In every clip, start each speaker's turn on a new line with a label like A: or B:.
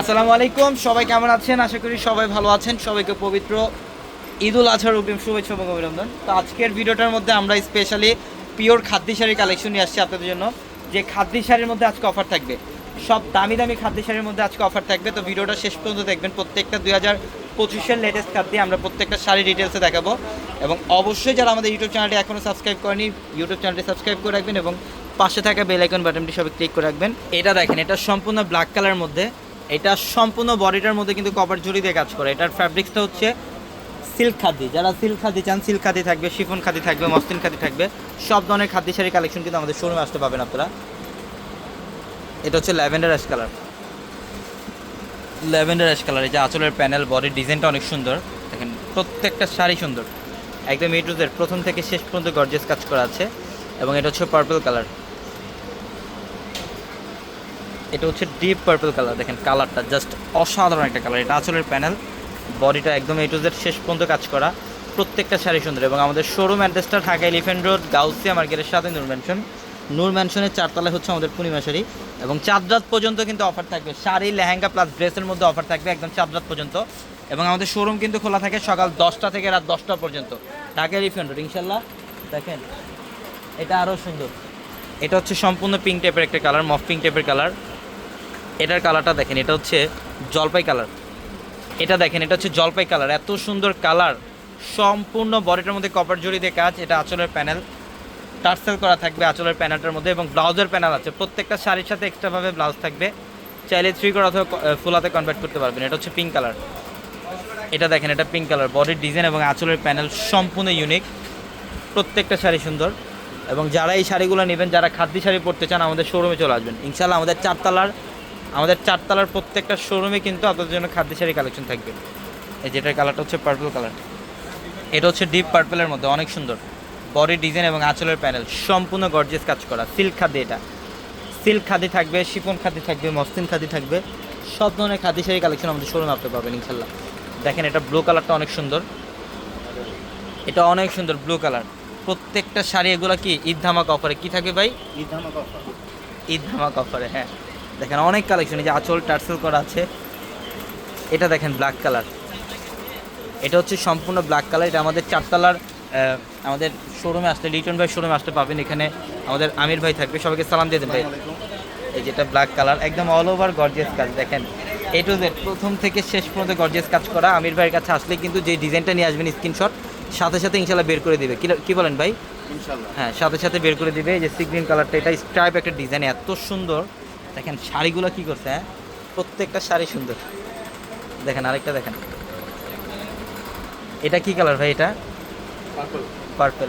A: আসসালামু আলাইকুম, সবাই কেমন আছেন? আশা করি সবাই ভালো আছেন। সবাইকে পবিত্র ঈদ উল আজহার অগ্রিম শুভেচ্ছা এবং অভিনন্দন। তো আজকের ভিডিওটার মধ্যে আমরা স্পেশালি পিওর খাদ্য শাড়ির কালেকশন নিয়ে আসছি আপনাদের জন্য। যে খাদ্য শাড়ির মধ্যে আজকে অফার থাকবে। সব দামি দামি খাদ্য শাড়ির মধ্যে আজকে অফার থাকবে। তো ভিডিওটা শেষ পর্যন্ত দেখবেন। প্রত্যেকটা দুই হাজার পঁচিশের লেটেস্ট খাদ্যে আমরা প্রত্যেকটা শাড়ি ডিটেলসে দেখাবো। এবং অবশ্যই যারা আমাদের ইউটিউব চ্যানেলটি এখনও সাবস্ক্রাইব করেনি, ইউটিউব চ্যানেলটি সাবস্ক্রাইব করে রাখবেন এবং পাশে থাকা বেল আইকন বাটনটি সবাই ক্লিক করে রাখবেন। এটা দেখেন, এটা সম্পূর্ণ ব্ল্যাক কালার মধ্যে। এটা সম্পূর্ণ বডিটার মধ্যে কিন্তু কভার জুড়ি দিয়ে কাজ করে। এটার ফ্যাব্রিক্সটা হচ্ছে সিল্ক খাদি। যারা সিল্ক খাদি চান, সিল্ক খাদি থাকবে, শিফন খাদি থাকবে, মসলিন খাদি থাকবে, সব ধরনের খাদ্য শাড়ি কালেকশন কিন্তু আমাদের শোরুমে আসতে পাবেন আপনারা। এটা হচ্ছে lavender ash colour. Lavender ash colour, এই যে আঁচলের প্যানেল বডির ডিজাইনটা অনেক সুন্দর। দেখেন, প্রত্যেকটা শাড়ি সুন্দর। একদম ইটুজের প্রথম থেকে শেষ পর্যন্ত গর্জেস কাজ করা আছে। এবং এটা হচ্ছে পার্পল কালার এটা হচ্ছে ডিপ পার্পল কালার দেখেন কালারটা জাস্ট অসাধারণ একটা কালার এটা আঁচলের প্যানেল বডিটা একদম এ টু জেড শেষ পর্যন্ত কাজ করা, প্রত্যেকটা শাড়ি সুন্দর এবং আমাদের শোরুম অ্যাড্রেসটা ঢাকা এলিফেন্ট রোড গাউসিয়া মার্কেটের সাথে নূর ম্যানশন নূর ম্যানশনের চারতলায় হচ্ছে আমাদের পূর্ণিমা শাড়ি এবং চাঁদ রাত পর্যন্ত কিন্তু অফার থাকবে, শাড়ি, লেহেঙ্গা প্লাস ড্রেসের মধ্যে অফার থাকবে একদম চাঁদ রাত পর্যন্ত এবং আমাদের শোরুম কিন্তু খোলা থাকে সকাল দশটা থেকে রাত দশটা পর্যন্ত, ঢাকা এলিফেন্ট রোড ইনশাল্লাহ দেখেন, এটা আরও সুন্দর, এটা হচ্ছে সম্পূর্ণ পিঙ্ক টাইপের একটা কালার মফ পিঙ্ক টাইপের কালার এটার কালারটা দেখেন, এটা হচ্ছে জলপাই কালার। এটা দেখেন, এটা হচ্ছে জলপাই কালার। এত সুন্দর কালার। সম্পূর্ণ বডিটার মধ্যে কপার জড়ি দিয়ে কাজ, এটা আঁচলের প্যানেল টার্সেল করা থাকবে আঁচলের প্যানেলটার মধ্যে এবং ব্লাউজের প্যানেল আছে। প্রত্যেকটা শাড়ির সাথে এক্সট্রাভাবে ব্লাউজ থাকবে। চাইলে থ্রি করে অথবা ফুলাতে কনভার্ট করতে পারবেন। এটা হচ্ছে পিঙ্ক কালার এটা দেখেন, এটা পিঙ্ক কালার বডির ডিজাইন এবং আঁচলের প্যানেল সম্পূর্ণ ইউনিক প্রত্যেকটা শাড়ি সুন্দর। এবং যারা এই শাড়িগুলো নেবেন, যারা খাদ্য শাড়ি পরতে চান, আমাদের শোরুমে চলে আসবেন। ইনশাল্লাহ আমাদের চারতলার আমাদের চারতলার প্রত্যেকটা শোরুমে কিন্তু আপনাদের জন্য খাদ্য শাড়ি কালেকশন থাকবে। এই যেটার কালারটা হচ্ছে পার্পল কালার এটা হচ্ছে ডিপ পার্পলের মধ্যে অনেক সুন্দর। বডি ডিজাইন এবং আঁচলের প্যানেল সম্পূর্ণ গর্জিয়াস কাজ করা। সিল্ক খাদি এটা। সিল্ক খাদি থাকবে শিফন খাদি থাকবে মসলিন খাদি থাকবে। সব ধরনের খাদি শাড়ি কালেকশন আমাদের শোরুমে আপনি পাবেন ইনশাল্লাহ দেখেন এটা ব্লু কালারটা অনেক সুন্দর। এটা অনেক সুন্দর ব্লু কালার প্রত্যেকটা শাড়ি এগুলো কি? ঈদ ধামাক অফারে কি থাকবে ভাই? ঈদ ধামাক অফার ঈদ ধামাক অফারে হ্যাঁ। দেখেন অনেক কালেকশন এই যে আঁচল টার্সেল করা আছে। এটা দেখেন ব্ল্যাক কালার এটা হচ্ছে সম্পূর্ণ ব্ল্যাক কালার এটা আমাদের চারতলার আমাদের শোরুমে আসলে লিটন ভাই শোরুমে আসতে পাবেন এখানে। আমাদের আমির ভাই থাকবে সবাইকে সালাম দিয়ে দেন ভাই। এই যেটা ব্ল্যাক কালার একদম অল ওভার গর্জিয়াস কাজ দেখেন। এ টু জেড প্রথম থেকে শেষ পর্যন্ত গর্জিয়াস কাজ করা। আমির ভাইয়ের কাছে আসলে কিন্তু যে ডিজাইনটা নিয়ে আসবেন স্ক্রিনশট সাথে সাথে ইনশাল্লাহ বের করে দিবে। কি- বলেন ভাই?
B: ইনশাল্লাহ।
A: হ্যাঁ সাথে সাথে বের করে দিবে। এই যে সি গ্রিন কালারটা এটা স্ট্রাইপ একটা ডিজাইন এত সুন্দর। দেখেন শাড়িগুলো কি করছে হ্যাঁ? প্রত্যেকটা শাড়ি সুন্দর। দেখেন আরেকটা দেখেন। এটা কি কালার ভাই এটা?
B: পার্পল
A: পার্পল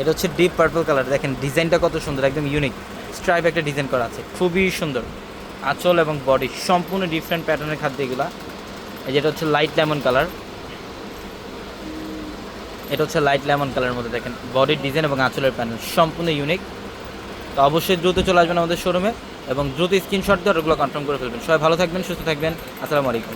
A: এটা হচ্ছে ডিপ পার্পল কালার দেখেন ডিজাইনটা কত সুন্দর একদম ইউনিক স্ট্রাইপ একটা ডিজাইন করা আছে। খুবই সুন্দর। আঁচল এবং বডি সম্পূর্ণ ডিফারেন্ট প্যাটার্নের খাদ্য এগুলা। এই যেটা হচ্ছে লাইট লেমন কালার এটা হচ্ছে লাইট লেমন কালারের মধ্যে দেখেন। বডির ডিজাইন এবং আঁচলের প্যানেল সম্পূর্ণ ইউনিক তো অবশ্যই দ্রুত চলে আসবেন আমাদের শোরুমে এবং দ্রুত স্ক্রিনশট দিয়ে ওগুলো কনফার্ম করে ফেলবেন। সবাই ভালো থাকবেন, সুস্থ থাকবেন। আসসালামু আলাইকুম।